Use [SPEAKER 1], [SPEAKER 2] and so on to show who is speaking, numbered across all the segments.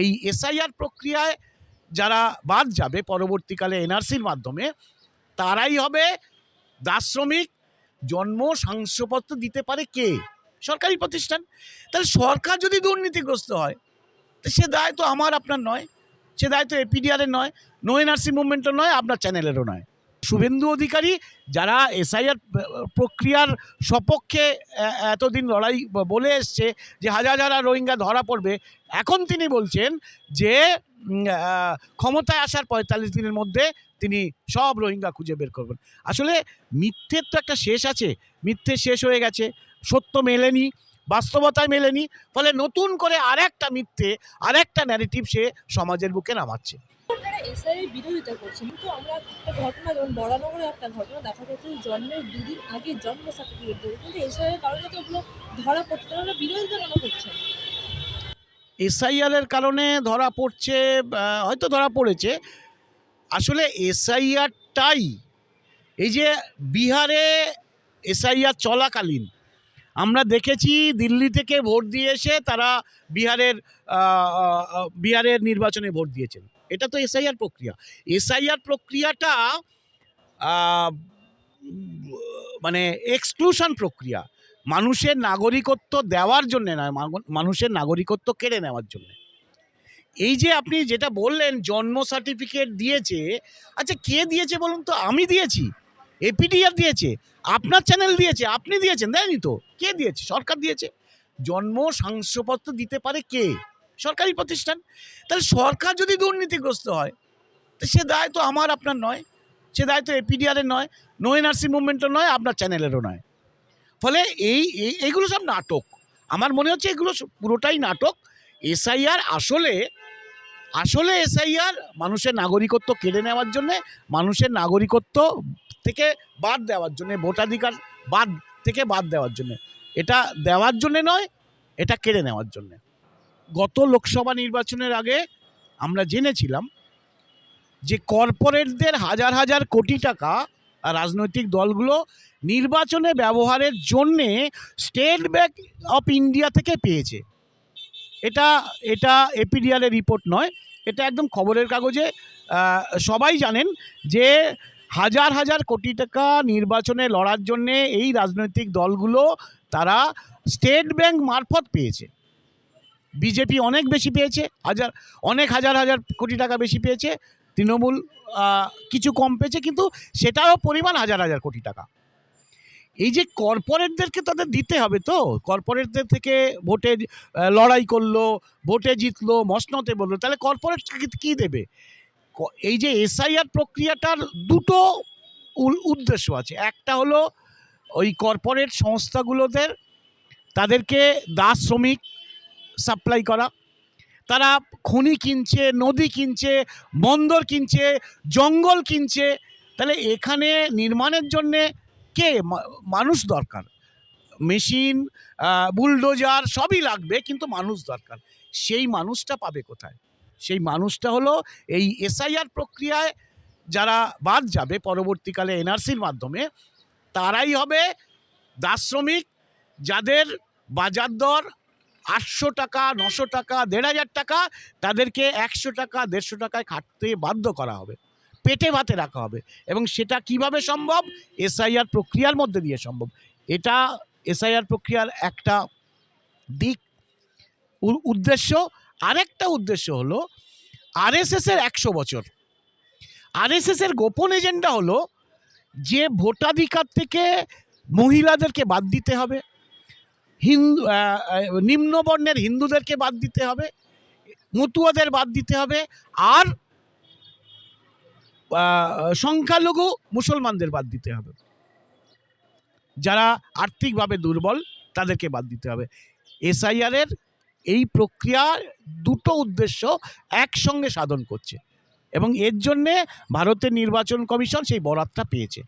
[SPEAKER 1] এই এসআইআর প্রক্রিয়ায় যারা বাদ যাবে পরবর্তীকালে এনআরসির মাধ্যমে, তারাই হবে দাস শ্রমিক, জন্ম শংসাপত্র দিতে পারে কে? সরকারি প্রতিষ্ঠান। তাহলে সরকার যদি দুর্নীতিগ্রস্ত হয়, তো সে দায় তো আমার, আপনার নয়। সে দায় তো এপিডিআরের নয়, নো এনআরসি মুভমেন্টের নয়, আপনার চ্যানেলেরও নয়। শুভেন্দু অধিকারী, যারা এসআইআর প্রক্রিয়ার সপক্ষে এতদিন লড়াই বলে এসছে যে হাজার হাজার রোহিঙ্গা ধরা পড়বে, এখন তিনি বলছেন যে ক্ষমতায় আসার পঁয়তাল্লিশ দিনের মধ্যে তিনি সব রোহিঙ্গা খুঁজে বের করবেন। আসলে মিথ্যের তো একটা শেষ আছে, মিথ্যে শেষ হয়ে গেছে, সত্য মেলেনি, বাস্তবতায় মেলেনি, ফলে নতুন করে আরেকটা মিথ্যে, আরেকটা ন্যারেটিভ সে সমাজের বুকে নামাচ্ছে।
[SPEAKER 2] আপনারা এসআই এর বিরোধিতা করছেন, কিন্তু আমরা একটা ঘটনা, যেমন বরানগরে একটা ঘটনা দেখা যাচ্ছে জন্মের দুদিন আগে জন্ম সার্টিফিকেট দেবে। কিন্তু এসআই এর কারণে তো ওগুলো ধরা পড়ছে, তাহলে বিরোধিতা কেন করছেন
[SPEAKER 1] এসআইআরের কারণে ধরা পড়ছে হয়তো ধরা পড়েছে। আসলে এসআইআরটাই এই যে বিহারে এসআইআর চলাকালীন আমরা দেখেছি দিল্লি থেকে ভোট দিয়ে এসে তারা বিহারের বিহারের নির্বাচনে ভোট দিয়েছেন। এটা তো এসআইআর প্রক্রিয়া। এসআইআর প্রক্রিয়াটা মানে এক্সক্লুশন প্রক্রিয়া। মানুষের নাগরিকত্ব দেওয়ার জন্য নয় মানুষের নাগরিকত্ব কেড়ে নেওয়ার জন্য। এই যে আপনি যেটা বললেন, জন্ম সার্টিফিকেট দিয়েছে আচ্ছা কে দিয়েছে বলুন তো? আমি দিয়েছি। এপিডিআর দিয়েছে, আপনার চ্যানেল দিয়েছে, আপনি দিয়েছেন, দেয়নি তো? কে দিয়েছে? সরকার দিয়েছে। জন্ম শংসাপত্র দিতে পারে কে? সরকারি প্রতিষ্ঠান। তাহলে সরকার যদি দুর্নীতিগ্রস্ত হয়, তো সে দায় তো আমার, আপনার নয়। সে দায় তো এপিডিআরের নয় নো এনআরসি মুভমেন্টের নয়, আপনার চ্যানেলেরও নয়। ফলে এই, এই- এইগুলো সব নাটক। আমার মনে হচ্ছে এগুলো পুরোটাই নাটক। এসআইআর আসলে আসলে এসআইআর মানুষের নাগরিকত্ব কেড়ে নেওয়ার জন্যে মানুষের নাগরিকত্ব থেকে বাদ দেওয়ার জন্যে, ভোটাধিকার বাদ থেকে বাদ দেওয়ার জন্যে। এটা দেওয়ার জন্যে নয়, এটা কেড়ে নেওয়ার জন্যে। গত লোকসভা নির্বাচনের আগে আমরা জেনেছিলাম যে কর্পোরেটদের হাজার হাজার কোটি টাকা রাজনৈতিক দলগুলো নির্বাচনে ব্যবহারের জন্যে স্টেট ব্যাঙ্ক অফ ইন্ডিয়া থেকে পেয়েছে। এটা এটা এপিডিআরের রিপোর্ট নয়, এটা একদম খবরের কাগজে সবাই জানেন যে হাজার হাজার কোটি টাকা নির্বাচনে লড়ার জন্যে এই রাজনৈতিক দলগুলো তারা স্টেট ব্যাংক মারফত পেয়েছে। বিজেপি অনেক বেশি পেয়েছে, হাজার, অনেক হাজার হাজার কোটি টাকা বেশি পেয়েছে, তৃণমূল কিছু কম পেয়েছে, কিন্তু সেটাও পরিমাণ হাজার হাজার কোটি টাকা। এই যে কর্পোরেটদেরকে তাদের দিতে হবে তো? কর্পোরেটদের থেকে ভোটে লড়াই করল, ভোটে জিতলো মসনতে বলল, তাহলে কর্পোরেট কী দেবে? এই যে এসআইআর প্রক্রিয়াটার দুটো উদ্দেশ্য আছে। একটা হলো ওই কর্পোরেট সংস্থাগুলোদের, তাদেরকে দাস শ্রমিক সাপ্লাই করা। তারা খনি কিনছে, নদী কিনছে, বন্দর কিনছে, জঙ্গল কিনছে। তাহলে এখানে নির্মাণের জন্যে কে? মানুষ দরকার। মেশিন বুলডোজার সবই লাগবে, কিন্তু মানুষ দরকার। সেই মানুষটা পাবে কোথায়? সেই মানুষটা হলো এই এসআইআর প্রক্রিয়ায় যারা বাদ যাবে পরবর্তীকালে এনআরসির মাধ্যমে, তারাই হবে দাস শ্রমিক যাদের বাজার দর আটশো টাকা, নশো টাকা, দেড় হাজার টাকা, তাদেরকে একশো টাকা, দেড়শো টাকায় খাটতে বাধ্য করা হবে, পেটে ভাতে রাখা হবে এবং সেটা কীভাবে সম্ভব? এসআইআর প্রক্রিয়ার মধ্যে দিয়ে সম্ভব। এটা এসআইআর প্রক্রিয়ার একটা দিক উদ্দেশ্য। আরেকটা উদ্দেশ্য হলো আরএসএসের একশো বছর। আরএসএসের গোপন এজেন্ডা হলো যে ভোটাধিকার থেকে মহিলাদেরকে বাদ দিতে হবে, হিন্দু নিম্নবর্ণের হিন্দুদেরকে বাদ দিতে হবে, মতুয়াদের বাদ দিতে হবে, আর সংখ্যালঘু মুসলমানদের বাদ দিতে হবে। যারা আর্থিকভাবে দুর্বল তাদেরকে বাদ দিতে হবে। এসআইআরের এই প্রক্রিয়ার দুটো উদ্দেশ্য একসঙ্গে সাধন করছে। এবং এর জন্যে ভারতের নির্বাচন কমিশন সেই বরাতটা পেয়েছে।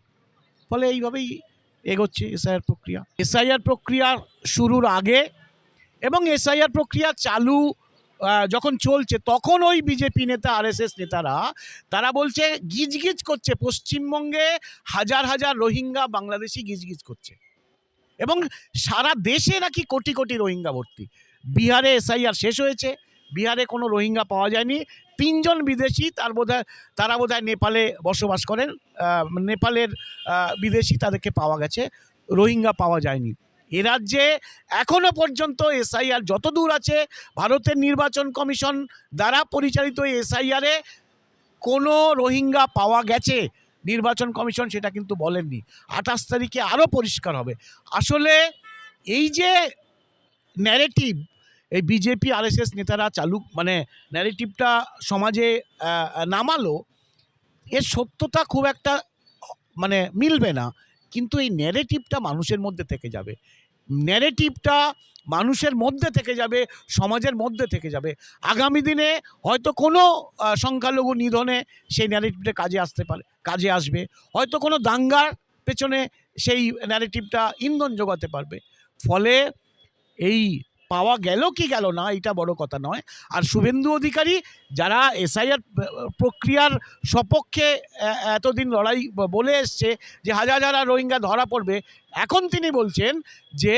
[SPEAKER 1] ফলে এইভাবেই এগোচ্ছে এসআইআর প্রক্রিয়া। এসআইআর প্রক্রিয়া শুরুর আগে এবং এসআইআর প্রক্রিয়া চালু যখন চলছে, তখন ওই বিজেপি নেতা, আরএসএস নেতারা, তারা বলছে, গিজগিজ করছে। পশ্চিমবঙ্গে হাজার হাজার রোহিঙ্গা বাংলাদেশি গিজগিজ করছে। এবং সারা দেশে নাকি কোটি কোটি রোহিঙ্গা ভর্তি। বিহারে এসআইআর শেষ হয়েছে, বিহারে কোনো রোহিঙ্গা পাওয়া যায়নি। তিনজন বিদেশি, তার বোধহয়, তারা বোধহয় নেপালে বসবাস করেন নেপালের বিদেশি তাদেরকে পাওয়া গেছে, রোহিঙ্গা পাওয়া যায়নি। এ রাজ্যে এখনও পর্যন্ত এসআইআর যত দূর আছে, ভারতের নির্বাচন কমিশন দ্বারা পরিচালিত এসআইআরে কোনো রোহিঙ্গা পাওয়া গেছে, নির্বাচন কমিশন সেটা কিন্তু বলেননি। আঠাশ তারিখে আরও পরিষ্কার হবে। আসলে এই যে ন্যারেটিভ এই বিজেপি আরএসএস নেতারা চালু মানে ন্যারেটিভটা সমাজে নামালো, এর সত্যতা খুব একটা মানে মিলবে না। কিন্তু এই ন্যারেটিভটা মানুষের মধ্যে থেকে যাবে। ন্যারেটিভটা মানুষের মধ্যে থেকে যাবে, সমাজের মধ্যে থেকে যাবে। আগামী দিনে হয়তো কোনো সংখ্যালঘু নিধনে সেই ন্যারেটিভটা কাজে আসতে পারে, কাজে আসবে। হয়তো কোনো দাঙ্গার পেছনে সেই ন্যারেটিভটা ইন্ধন যোগাতে পারবে। ফলে এই পাওয়া গেল কি গেল না এটা বড় কথা নয়। আর শুভেন্দু অধিকারী যারা এসআইআর প্রক্রিয়ার সপক্ষে এতদিন লড়াই বলে এসছে যে হাজার হাজার রোহিঙ্গা ধরা পড়বে, এখন তিনি বলছেন যে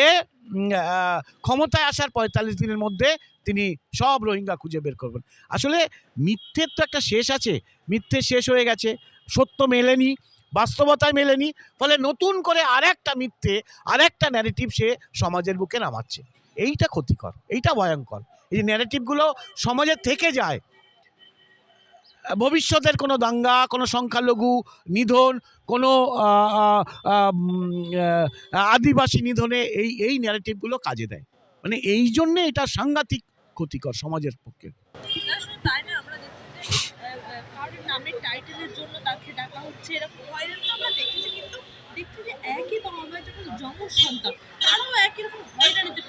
[SPEAKER 1] ক্ষমতায় আসার পঁয়তাল্লিশ দিনের মধ্যে তিনি সব রোহিঙ্গা খুঁজে বের করবেন। আসলে মিথ্যের তো একটা শেষ আছে, মিথ্যে শেষ হয়ে গেছে, সত্য মেলেনি। বাস্তবতায় মেলেনি, ফলে নতুন করে আরেকটা মিথ্যে, আরেকটা ন্যারেটিভ সে সমাজের বুকে নামাচ্ছে। এইটা ক্ষতিকর, এইটা ভয়ঙ্কর। এই যে ন্যারেটিভগুলো সমাজে থেকে যায়, ভবিষ্যতের কোনো দাঙ্গা, কোনো সংখ্যালঘু নিধন, কোনো আদিবাসী নিধনে এই এই ন্যারেটিভগুলো কাজে দেয়। মানে এই জন্যে এটা সাংঘাতিক ক্ষতিকর সমাজের পক্ষে
[SPEAKER 2] না শুধু তাই না আমরা দেখছি যে আহ, আহ, কারোর নামের টাইটেলের জন্য তাকে এরকম হয়রানি আমরা দেখেছি, কিন্তু দেখছি যে একই বাবা মায়ের যখন সন্তান, তারাও একই রকম হয়রানিতে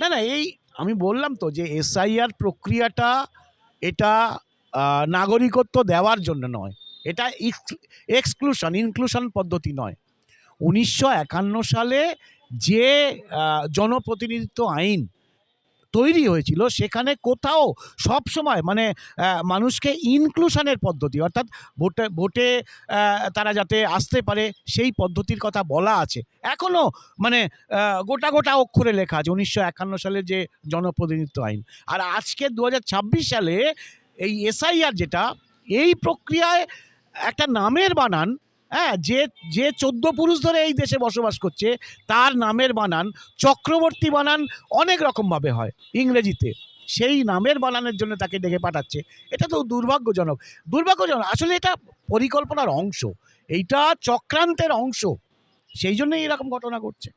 [SPEAKER 1] না না, এই আমি বললাম তো যে এসআইআর প্রক্রিয়াটা এটা নাগরিকত্ব দেওয়ার জন্য নয়। এটা এক্সক্লুশন ইনক্লুশন পদ্ধতি নয়। উনিশশো সালে যে জনপ্রতিনিধিত্ব আইন তৈরি হয়েছিল, সেখানে কোথাও সব সময় মানে মানুষকে ইনক্লুশনের পদ্ধতি, অর্থাৎ ভোটে ভোটে তারা যাতে আসতে পারে, সেই পদ্ধতির কথা বলা আছে। এখনও মানে গোটা গোটা অক্ষরে লেখা আছে, উনিশশো একান্ন সালের যে জনপ্রতিনিধিত্ব আইন। আর আজকে দু হাজার ছাব্বিশ সালে এই এসআইআর যেটা, এই প্রক্রিয়ায় একটা নামের বানান হ্যাঁ যে যে চোদ্দ পুরুষ ধরে এই দেশে বসবাস করছে, তার নামের বানান, চক্রবর্তী বানান অনেক রকমভাবে হয় ইংরেজিতে। সেই নামের বানানের জন্য তাকে ডেকে পাঠাচ্ছে। এটা তো দুর্ভাগ্যজনক। দুর্ভাগ্যজনক, আসলে এটা পরিকল্পনার অংশ। এইটা চক্রান্তের অংশ। সেই জন্যই এরকম ঘটনা ঘটছে।